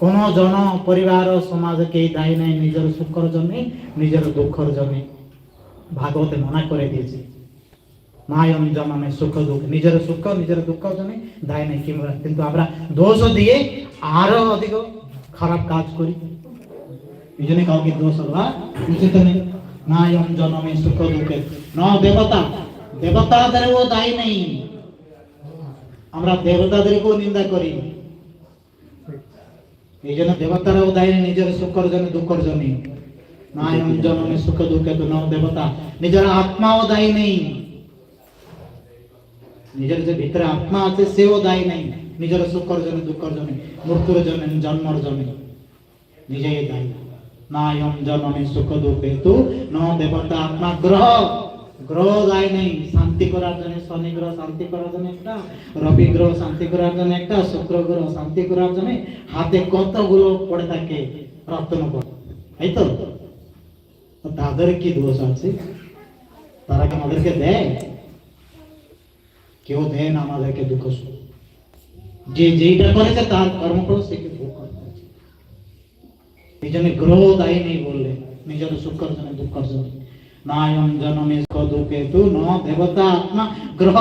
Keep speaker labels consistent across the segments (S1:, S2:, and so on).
S1: কোন জন পরিবার সমাজ কেই দায়ী নাই নিজের সুখর জমি নিজের দুঃখর জমি ভাগবত মনা করে দিয়েছে মায়ম জমামে সুখ দুঃখ নিজের সুখ নিজের দুঃখ জমি দায় নাই কিংবা কিন্তু আমরা দোষ দিয়ে আরো অধিক খারাপ কাজ করি এই জন্য কাউকে দোষ হওয়া উচিত নেই মায়ম জনমে সুখ দুঃখের ন দেবতা দেবতাদেরও দায় নেই আমরা দেবতাদেরকেও নিন্দা করি এই জন্য দেবতারাও দায়ী নিজের সুখর জন্য দুঃখর জন্য নায়ন জননী সুখ দুঃখে তো নও দেবতা নিজের আত্মাও দায়ী নেই নিজের যে ভিতরে আত্মা আছে সেও দায়ী নেই নিজের সুখর জন্য দুঃখর জন্য মৃত্যুর জন্য জন্মর জন্য নিজেই দায়ী নায়ন জননী সুখ দুঃখে তো ন দেবতা আত্মা গ্রহ গ্রহ যায় নাই শান্তি করার জন্য শনি গ্রহ শান্তি করার জন্য একটা রবি গ্রহ শান্তি করার জন্য একটা শুক্র গ্রহ শান্তি করার জন্য হাতে কত গ্রহ পড়ে থাকে রত্ন এই তো তাদের কি দোষ আছে তারা কি আমাদেরকে দেয় কেউ দেয় না আমাদেরকে দুঃখ সুখ যে যেইটা করেছে তার কর্ম করো সে কি ভোগ করতে এই জন্য গ্রহ দায়ী নেই বললে নিজের সুখ জন্য দুঃখ জন্য নায়ম জনমে সদুকেতু ন দেবতা আত্মা গ্রহ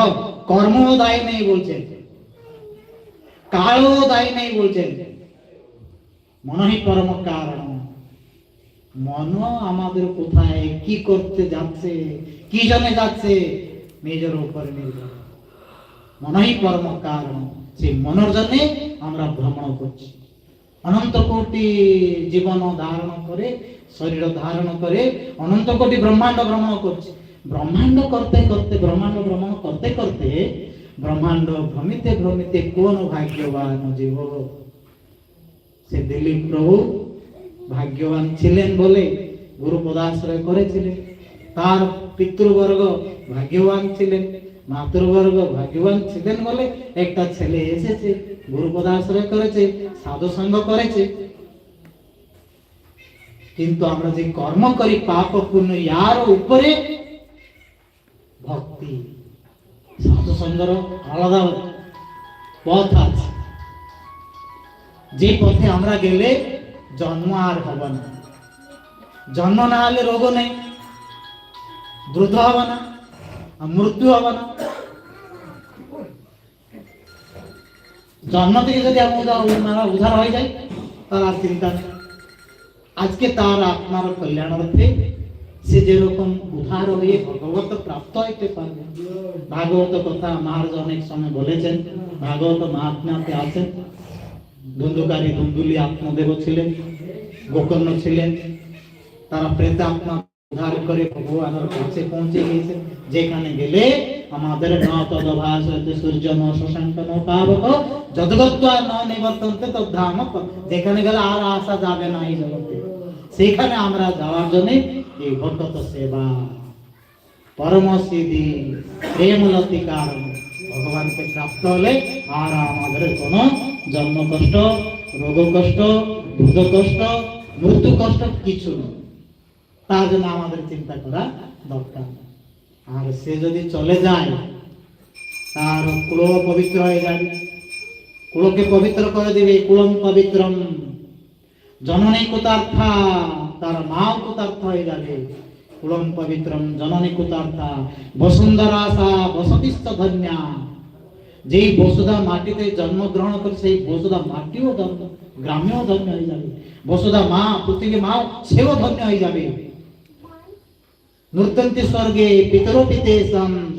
S1: কর্ম দায় নেই বলছেন কালও দায় নেই বলছেন মনহি পরম কারণ মন আমাদের কোথায় কি করতে যাচ্ছে কি জনে যাচ্ছে নিজের উপরে নির্ভর মনহি পরম কারণ সেই মনের জন্যে আমরা ভ্রমণ করছি অনন্ত কোটি জীবন ধারণ করে শরীর ধারণ করে অনন্ত কোটি ব্রহ্মাণ্ড ভ্রমণ করছে ব্রহ্মাণ্ড করতে করতে ব্রহ্মাণ্ড ভ্রমণ করতে করতে ব্রহ্মাণ্ড ভ্রমিতে ভ্রমিতে কোন ভাগ্যবান জীব সে দিলীপ প্রভু ভাগ্যবান ছিলেন বলে গুরু পদাশ্রয় করেছিলেন তার পিতৃবর্গ ভাগ্যবান ছিলেন মাতৃবর্গ ভাগ্যবান ছিলেন বলে একটা ছেলে এসেছে গুরু পদাশ্রয় করেছে সাধু সঙ্গ করেছে কিন্তু আমরা যে কর্ম করি পাপ পুণ্য ইয়ার উপরে ভক্তি সাধু সঙ্গর আলাদা পথ আছে যে পথে আমরা গেলে জন্ম আর হবে না জন্ম না হলে রোগ নেই দ্রুত হবে না মৃত্যু হবে না জন্ম থেকে যদি আপনার উদ্ধার হয়ে যায় তার আর চিন্তা নেই আজকে তার আপনার কল্যাণার্থে সে যেরকম উদ্ধার হয়ে ভগবত প্রাপ্ত হইতে পারবে ভাগবত কথা মার অনেক সময় বলেছেন ভাগবত মহাত্মাতে আছেন ধুন্দুকারী ধুন্দুলি আত্মদেব ছিলেন গোকর্ণ ছিলেন তারা প্রেত আত্মা উদ্ধার করে ভগবানের কাছে পৌঁছে গিয়েছে যেখানে গেলে আমাদের না তদভাস সূর্য ন শশাঙ্ক ন পাবক যতদত্ত না নিবর্তনতে তো ধাম যেখানে গেলে আর আসা যাবে না এই জগতে সেখানে আমরা যাওয়ার জন্য এই ভগত সেবা পরম সিদ্ধি প্রেমলতি কারণ ভগবানকে প্রাপ্ত হলে আর আমাদের কোনো জন্ম কষ্ট রোগ কষ্ট ভূত কষ্ট মৃত্যু কষ্ট কিছু নেই তার জন্য আমাদের চিন্তা করা দরকার আর সে যদি চলে যায় তার কুলো পবিত্র হয়ে যায় কুলকে পবিত্র করে দিবে কুলম পবিত্রম জননী কুতার্থা তার মাও কুতার্থ হয়ে যাবে কুলম পবিত্রম জননী কুতার্থা বসুন্ধরা সা বসতিস্থ ধন্যা যেই বসুধা মাটিতে জন্মগ্রহণ করে সেই বসুধা মাটিও ধন্য গ্রামেও ধন্য হয়ে যাবে বসুধা মা প্রত্যেকে মা সেও ধন্য হয়ে যাবে নূতনতি স্বর্গে পিতে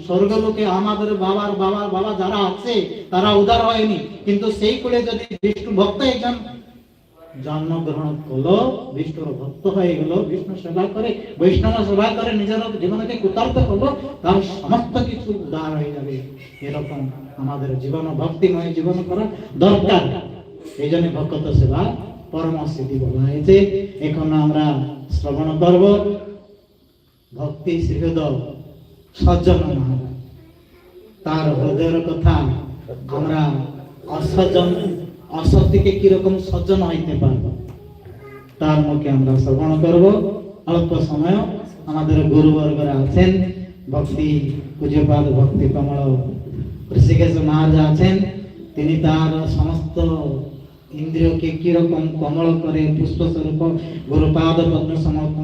S1: স্বর্গলোকে আমাদের বাবার বাবার বাবা যারা আছে তারা উদার হয়নি কিন্তু সেই কুলে যদি বিষ্ণু ভক্ত একজন জন্মগ্রহণ করলো বিষ্ণুর ভক্ত হয়ে গেল বিষ্ণু সেবা করে বৈষ্ণব সেবা করে নিজের জীবনকে কুতার্থ করলো তার সমস্ত কিছু উদার হয়ে যাবে এরকম আমাদের জীবন ভক্তিময় জীবন করা দরকার এই জন্য ভক্ত সেবা পরম সিদ্ধি বলা হয়েছে এখন আমরা শ্রবণ করবো ভক্তি শ্রীহৃদ সজ্জন মহারাজ তার হৃদয়ের কথা আমরা অসজ্জন অসৎ থেকে কিরকম সজ্জন হইতে পারব তার মুখে আমরা শ্রবণ করব অল্প সময় আমাদের গুরুবর্গরা আছেন ভক্তি পূজ্যপাদ ভক্তি কমল ঋষিকেশ মহারাজ আছেন তিনি তার সমস্ত ইন্দ্রিয়কে কিরকম কমল করে পুষ্প স্বরূপ গুরুপাদ পদ্ম সমর্পণ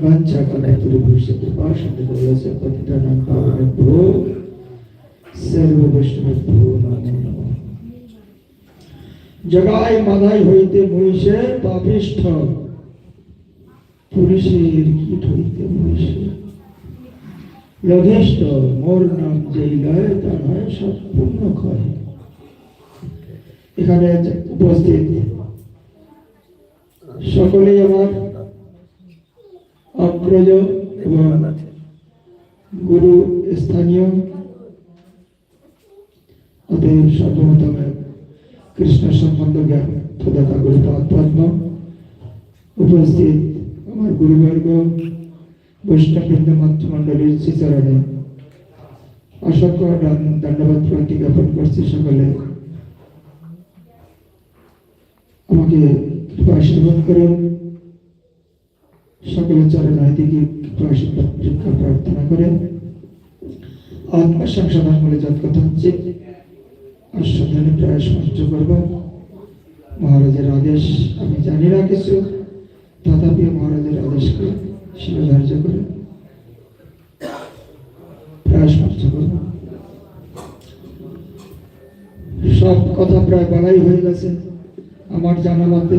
S1: వంచకులై దుర్భూషిత పాషందులస పతితన కారణ భో సర్వవైష్ణవ భో నమో জগায় মাধাই হইতে মহিষে পাপিষ্ঠ পুরুষের কীট হইতে মহিষে যথেষ্ট মোর নাম যেই গায়ে তার হয় সব পূর্ণ করে এখানে উপস্থিত সকলেই আমার অগ্রজ এবং গুরু স্থানীয় সর্বপ্রথমে কৃষ্ণ সম্বন্ধ জ্ঞান প্রদাতা গুরুপাদ উপস্থিত আমার গুরুবর্গ বৈষ্ণবৃন্দ মাতৃমণ্ডলীর শ্রীচরণে অসংখ্য দণ্ডবাদ প্রতি জ্ঞাপন করছি সকলে আমাকে কৃপা আশীর্বাদ করুন সকলের চরণ দিকে শিক্ষা প্রার্থনা করে আত্মার সংশোধন বলে যত কথা হচ্ছে অসাধারণ প্রয়াস মঞ্চ করব মহারাজের আদেশ আমি জানি না কিছু তথাপি মহারাজের আদেশকে শিরধার্য করে প্রয়াস মঞ্চ করব সব কথা প্রায় বলাই হয়ে গেছে আমার জানা মতে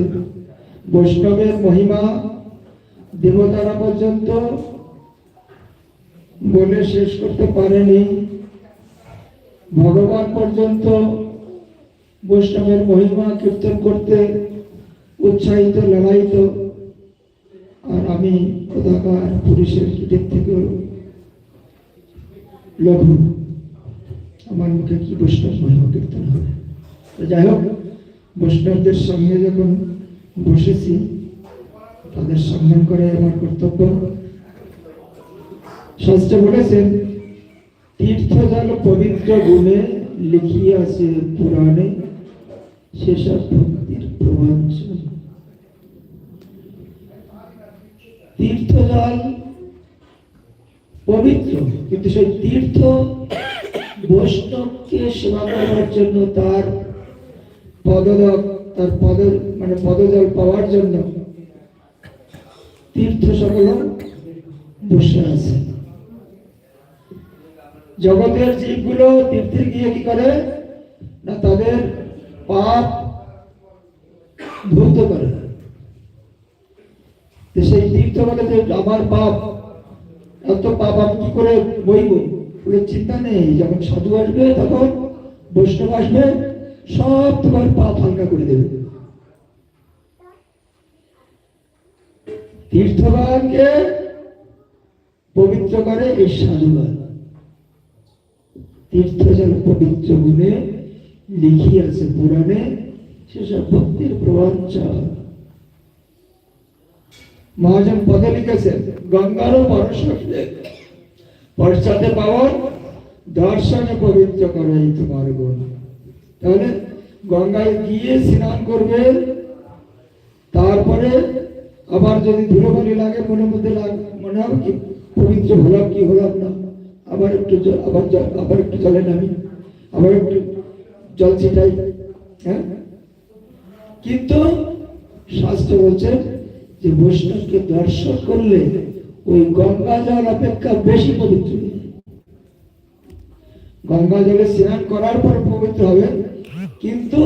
S1: বৈষ্ণবের মহিমা দেবতারা পর্যন্ত বলে শেষ করতে পারেনি ভগবান পর্যন্ত বৈষ্ণবের মহিমা কীর্তন করতে উৎসাহিত লড়াইত আর আমি কোথাকার পুরুষের দিক থেকেও লঘু আমার মুখে কি বৈষ্ণব মহিমা কীর্তন হবে যাই হোক বৈষ্ণবদের সঙ্গে যখন বসেছি তাদের সম্মান করে আমার কর্তব্য শাস্ত্র বলেছেন তীর্থ যেন পবিত্র গুণে লিখিয়াছে পুরাণে সেসব ভক্তির প্রবঞ্চন পবিত্র কিন্তু সেই তীর্থ বৈষ্ণবকে সেবা করার জন্য তার পদলক তার পদ মানে পদজল পাওয়ার জন্য তীর্থ সকলন বসে আছে জগতের জীবগুলো তীর্থে গিয়ে কি করে না তাদের পাপ ধৌত করে সেই তীর্থ বলে যে আমার পাপ এত পাপ আমি কি করে বইব বলে চিন্তা নেই যখন সাধু আসবে তখন বৈষ্ণব আসবে সব তোমার পাপ হালকা করে দেবে তীর্থবানকে পবিত্র করে এই সাধুবাদ তীর্থ যেন পবিত্র গুণে লিখিয়াছে পুরাণে সেসব ভক্তির প্রবঞ্চন মহাজন পদে লিখেছেন গঙ্গারও পরশে পশ্চাতে পাওয়ার দর্শনে পবিত্র করে এই তোমার গুণ তাহলে গঙ্গায় গিয়ে স্নান করবে তারপরে আবার যদি ধুলোবালি লাগে মনের মধ্যে মনে হবে কি পবিত্র হলাম কি হলাম না আবার একটু আবার আবার একটু জলে নামি আবার একটু জল ছিটাই হ্যাঁ কিন্তু শাস্ত্র বলছে যে বৈষ্ণবকে দর্শন করলে ওই গঙ্গা জল অপেক্ষা বেশি পবিত্র গঙ্গা জলে স্নান করার পর পবিত্র হবে কিন্তু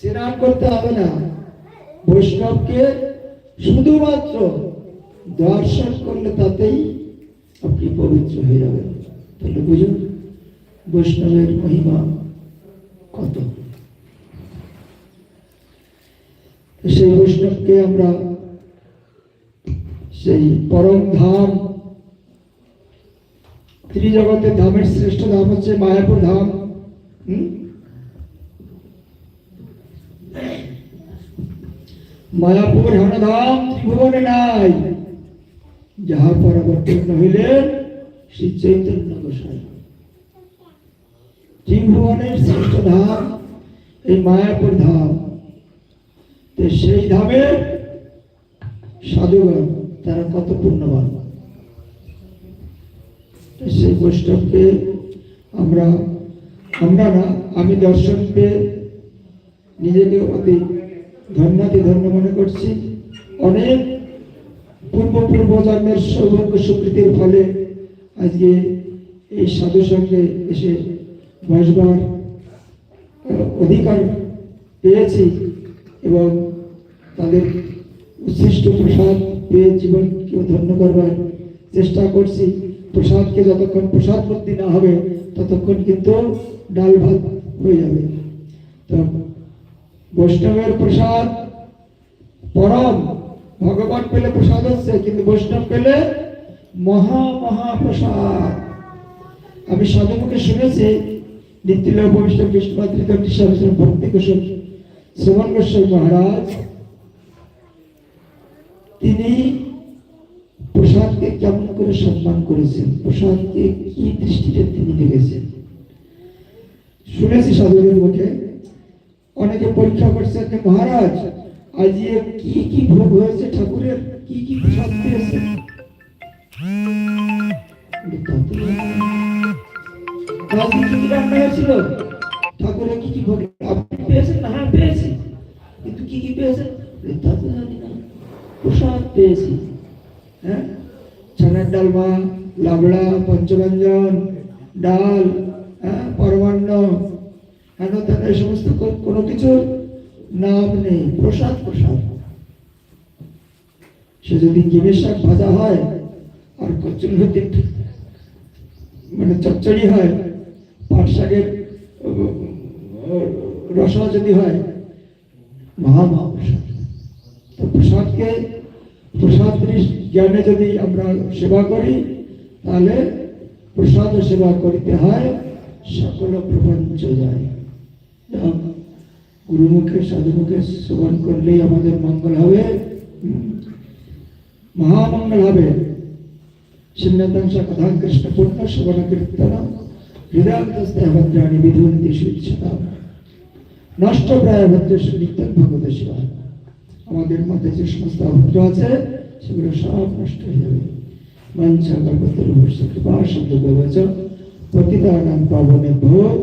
S1: স্নান করতে হবে না বৈষ্ণবকে শুধুমাত্র দর্শন করলে তাতেই আপনি পবিত্র হয়ে যাবেন তাহলে বুঝুন বৈষ্ণবের মহিমা কত সেই বৈষ্ণবকে আমরা সেই পরম ধাম ত্রিজগতের ধামের শ্রেষ্ঠ ধাম হচ্ছে মায়াপুর ধাম হম মায়াপুর হরধাম ত্রিভুবনে নাই যাহা পরাবর্তন হইলেন শ্রী চৈতন্য গোসাই ত্রিভুবনের শ্রেষ্ঠ ধাম এই মায়াপুর ধাম সেই ধামে সাধুগণ তারা কত পূর্ণবান সেই বৈষ্ণবকে আমরা আমরা না আমি দর্শন পেয়ে নিজেকে অতি ধন্যাতি ধন্য মনে করছি অনেক পূর্ব পূর্ব জন্মের সৌভাগ্য স্বীকৃতির ফলে আজকে এই সাধু সঙ্গে এসে বসবার অধিকার পেয়েছি এবং তাদের উচ্ছিষ্ট প্রসাদ পেয়ে জীবনকে ধন্য করবার চেষ্টা করছি প্রসাদকে যতক্ষণ প্রসাদ ভর্তি না হবে ততক্ষণ কিন্তু ডাল ভাত হয়ে যাবে তো বৈষ্ণবের প্রসাদ পরম ভগবান পেলে প্রসাদ হচ্ছে কিন্তু বৈষ্ণব পেলে মহা মহা প্রসাদ আমি সাধুমুখে শুনেছি নিত্যিল বৈষ্ণব বিষ্ণুপাত্রিত ভক্তি কুসুম শ্রীমান গোস্বামী মহারাজ তিনি প্রসাদকে কেমন করে সম্মান করেছেন প্রসাদকে কি দৃষ্টিতে তিনি দেখেছেন শুনেছি সাধুদের মুখে অনেকে পরীক্ষা করছে যে মহারাজ আজ কি কি ভোগ হয়েছে ঠাকুরের কি কি প্রসাদ পেয়েছে কি কি ভোগ পেয়েছেন হ্যাঁ পেয়েছি কিন্তু কি কি পেয়েছেন প্রসাদ পেয়েছি হ্যাঁ ছানার ডালমা লাবড়া ডাল হ্যাঁ পরমান্ন কেন তারা এই সমস্ত কোনো কিছু নাম নেই প্রসাদ প্রসাদ সে যদি জিমের ভাজা হয় আর কচুর হতে মানে চচ্চড়ি হয় পাট শাকের রসা যদি হয় মহামহাপ্রসাদ তো প্রসাদকে প্রসাদ জ্ঞানে যদি আমরা সেবা করি তাহলে প্রসাদ সেবা করিতে হয় সকল প্রপঞ্চ যায় গুরুমুখে সাধুমুখে শ্রবণ করলেই আমাদের মঙ্গল হবে মহামঙ্গল হবে ভগবত আমাদের মধ্যে যে সমস্ত অভদ্র আছে সেগুলো সব নষ্ট হয়ে যাবে মঞ্চা কৃপা শব্দ ব্যবচ পাবনে ভোগ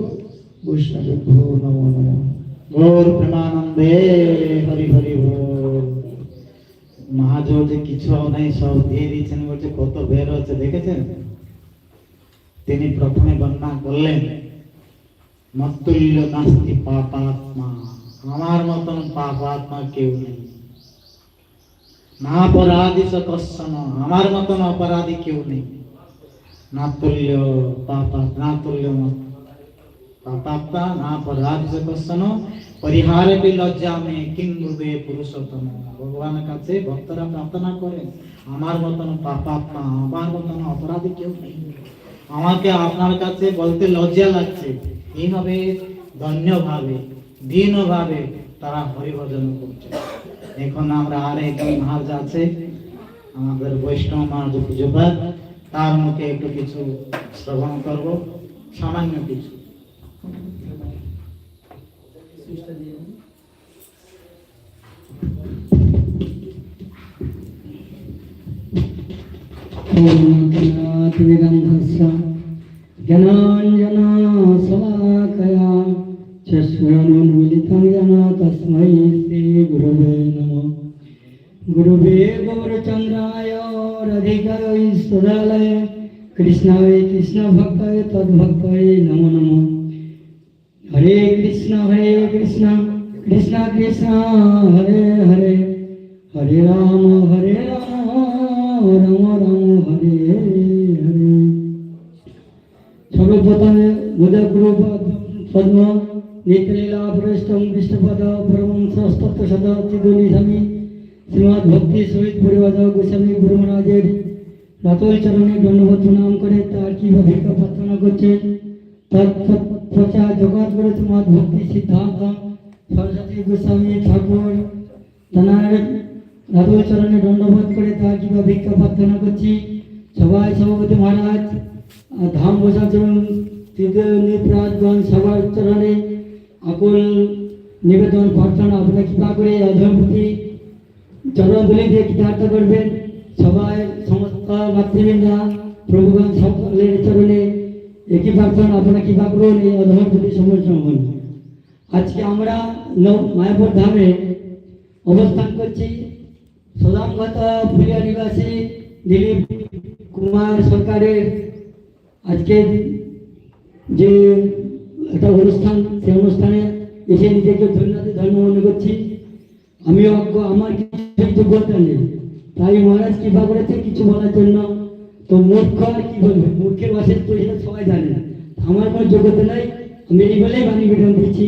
S1: বৈষ্ণব ভো নমো নমো গৌর প্রেমানন্দে হরি হরি মহাজন যে কিছু নাই সব দিয়ে দিয়েছেন বলছে কত বের হচ্ছে দেখেছেন তিনি প্রথমে বন্যা করলেন মতুল্য নাস্তি পাপাত্মা আমার মতন পাপাত্মা কেউ নেই না অপরাধী সকর্ষণ আমার মতন অপরাধী কেউ নেই না তুল্য পাপা না তুল্য মত ಪಾಪ ನಾ ಪರಾಜಿಸಕಸ್ತನು পরিহার বি লজ্জা মে কিং গুবে পুরুষোত্তম ভগবান কাছে ভক্তরা প্রার্থনা করে আমার মতন পাপাত্মা আমার মতন অপরাধী কেউ নেই আমাকে আপনার কাছে বলতে লজ্জা লাগছে এইভাবে ধন্যভাবে দীনভাবে তারা হরিভজন করছে এখন আমরা আর এক মহারাজ আছে আমাদের বৈষ্ণব মহারাজ পুজোপাত তার মুখে একটু কিছু শ্রবণ করব সামান্য কিছু সুইচটা দিয়ে
S2: দিন জ্ঞানাতিগন্ধস্য জ্ঞানাঞ্জনাশলাকয়া চক্ষুরুন্মিলিতং যেন গুরুবে গৌরচন্দ্রায় রাধিকায় সদালয়ে কৃষ্ণায় কৃষ্ণভক্তায় তদ্ভক্তায় নমো নমঃ কৃষ্ণ হরে কৃষ্ণ কৃষ্ণ কৃষ্ণ হরে হরে হরে রাম হরে রাম রাম রাম হরে হরে সর্বপ্রথমে মুদা পদ্ম নেত্রীলা প্রষ্টম বিষ্ণুপদ পরম সস্তপ্ত সদা চিদুনি স্বামী শ্রীমদ ভক্তি সহিত পরিবাদ গোস্বামী গুরু মহারাজের রাতল চরণে দণ্ডবোধ নাম করে তার কীভাবে প্রার্থনা করছেন তৎপত্ত প্রচার জগৎগুরু মত ভক্তি সিদ্ধান্ত সরস্বতী গোস্বামী ঠাকুর তাঁর রাধুর চরণে দণ্ডবোধ করে তার জীবা ভিক্ষা প্রার্থনা করছি সবাই সভাপতি মহারাজ ধাম বসার জন্য তীর্থপ্রাজগঞ্জ সবার চরণে আকুল নিবেদন প্রার্থনা আপনার কৃপা করে অধমপতি চরণ বলি দিয়ে কৃতার্থ করবেন সবাই সমস্ত মাতৃবৃন্দা প্রভুগণ সকলের চরণে একই ভাবছেন আপনারা কি ভাববেন এই অধম দুটি সময় সম্বন্ধ আজকে আমরা মায়াপুর ধামে অবস্থান করছি সদামগত ফুলিয়া নিবাসী দিলীপ কুমার সরকারের আজকে যে একটা অনুষ্ঠান সেই অনুষ্ঠানে এসে নিজেকে ধন্যবাদ ধর্ম মনে করছি আমি অজ্ঞ আমার কিছু যোগ্যতা নেই তাই মহারাজ কৃপা করেছে কিছু বলার জন্য তো মূর্খ আর কি বলবে মূর্খের ভাষা তো এটা সবাই জানে না আমার কোনো যোগ্যতা নাই আমি এই বলেই বাণী বিধান দিচ্ছি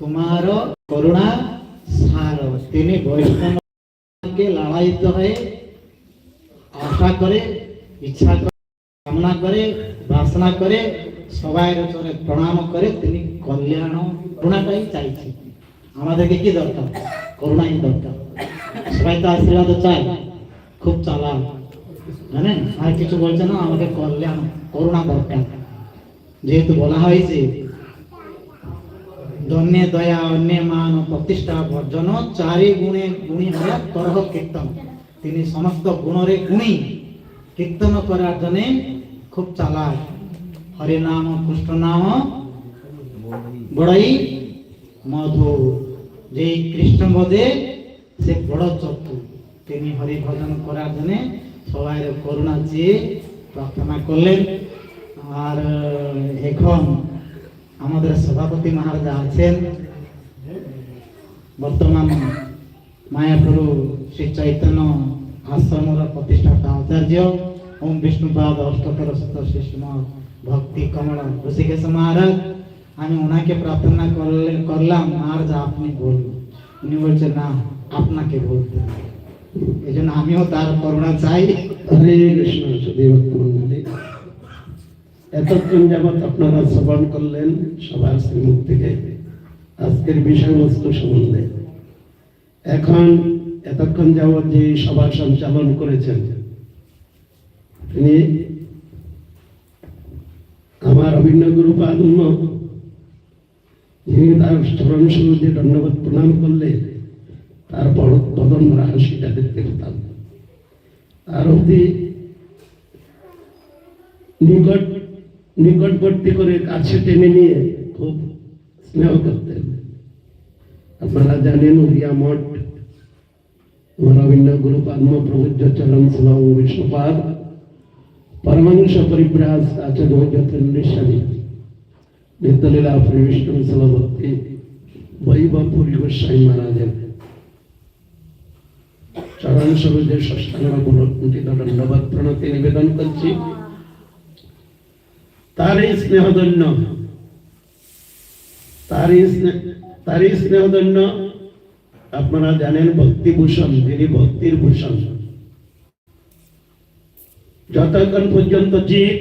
S2: তোমার করুণা সার তিনি বৈষ্ণব থেকে লড়াই করে আশা করে ইচ্ছা করে কামনা করে বাসনা করে সবাই প্রণাম করে তিনি কল্যাণ করুণাটাই চাইছে আমাদেরকে কি দরকার করুণাই দরকার সবাই তো আশীর্বাদ চাই খুব চালা জানেন হ্যাঁ আর কিছু বলছে না আমাকে কল্যাণ করুণা দরকার যেহেতু বলা হয়েছে ধন্যে দয়া অন্যে মান ও প্রতিষ্ঠা বর্জন চারি গুণে গুণী হল তরহ কীর্তন তিনি সমস্ত গুণরে গুণী কীর্তন করার জন্য খুব চালা হরে নাম কৃষ্ণ নাম বড়ই মধু যে কৃষ্ণ বোধে সে বড় চক্ষু তিনি হরি ভজন করার জন্য সবাই করুণা চেয়ে প্রার্থনা করলেন আর এখন আমাদের সভাপতি মহারাজা আছেন বর্তমান মায়াপুরু শ্রী চৈতন্য আশ্রমর প্রতিষ্ঠাতা আচার্য ওম বিষ্ণুপাদ অষ্টকর শ্রীষ্ম ভক্তি কমল ঋষিকেশ মহারাজ আমি ওনাকে প্রার্থনা করলে করলাম মহারাজ আপনি বলুন উনি বলছে না আপনাকে বলতে এই জন্য আমিও তার করুণা চাই হরে কৃষ্ণ এতদিন যাবৎ আপনারা শ্রবণ করলেন সবার শ্রীমুখ থেকে আজকের বিষয়বস্তু সম্বন্ধে এখন এতক্ষণ যাবৎ যে সভা সঞ্চালন করেছেন তিনি আমার অভিন্ন গুরু পাদম শুরু তার স্মরণ ধন্যবাদ প্রণাম করলে তার তদন হাসিটা দেখতে পেতাম আর অতি নিকট নিকটবর্তী করে কাছে টেনে নিয়ে খুব স্নেহ করতেন আপনারা জানেন উড়িয়া মঠ রবীন্দ্র গুরু পদ্ম প্রভুজ চরণ শ্রম বিষ্ণুপাদ পরমাংশ পরিব্রাস আচার্য চল্লিশ নিত্যলীলা শ্রী সভাপতি বৈব পুরী গোস্বামী মহারাজের চরণ প্রণতি নিবেদন করছি তারই স্নেহধন্য তারই তারই আপনারা জানেন ভক্তিভূষণ ভক্তির ভূষণ যতক্ষণ পর্যন্ত জীব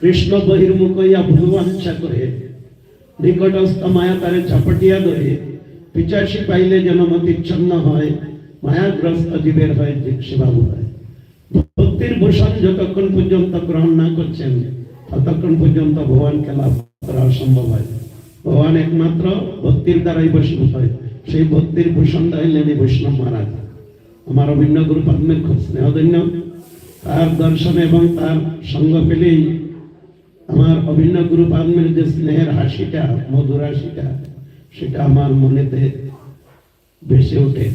S2: কৃষ্ণ বহির্মুখ হইয়া করে নিকটস্থ মায়া তারে ঝাপটিয়া ধরে পিচাসী পাইলে যেন মতিচ্ছন্ন হয় মায়াগ্রস্ত জীবের হয় জীব হয় ভক্তির ভূষণ যতক্ষণ পর্যন্ত গ্রহণ না করছেন ততক্ষণ পর্যন্ত ভগবানকে লাভ করা সম্ভব হয় ভগবান একমাত্র ভক্তির দ্বারাই বৈষ্ণব হয় সেই ভক্তির ভূষণ হইলেন এই বৈষ্ণব মহারাজ আমার অভিন্ন গুরু পদ্মের খুব স্নেহধন্য তার দর্শন এবং তার সঙ্গ পেলেই আমার অভিন্ন গুরু পদ্মের যে স্নেহের হাসিটা মধুর হাসিটা সেটা আমার মনেতে ভেসে ওঠে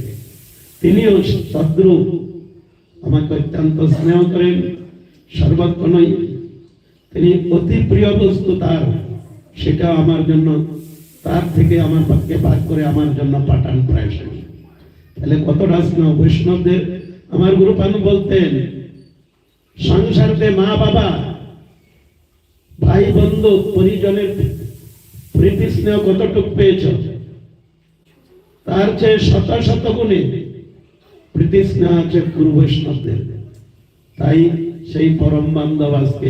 S2: তিনিও শত্রু আমাকে অত্যন্ত স্নেহ করেন সর্বক্ষণই তিনি অতি প্রিয় বস্তু তার সেটা আমার জন্য তার থেকে আমার পক্ষে পাক করে আমার জন্য পাঠান প্রায় তাহলে কত রাজনা বৈষ্ণবদের আমার গুরু পানু বলতেন সংসারতে মা বাবা ভাই বন্ধু পরিজনের প্রীতি স্নেহ কতটুক পেয়েছ তার চেয়ে শত শত গুণে প্রীতি স্নেহ আছে গুরু বৈষ্ণবদের তাই সেই পরম বান্ধব আজকে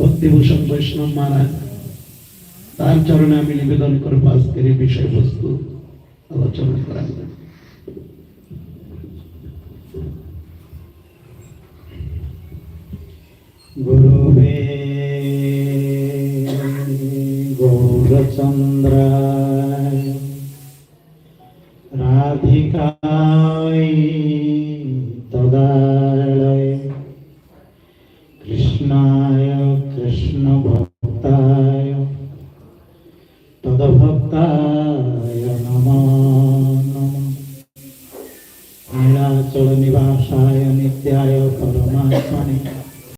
S2: ভক্তিভূষণ বৈষ্ণব মহারাজ তার চরণে আমি নিবেদন করবো আজকের এই বিষয়বস্তু আলোচনা করা গুরুবে গৌরচন্দ্রায় রাধিকায়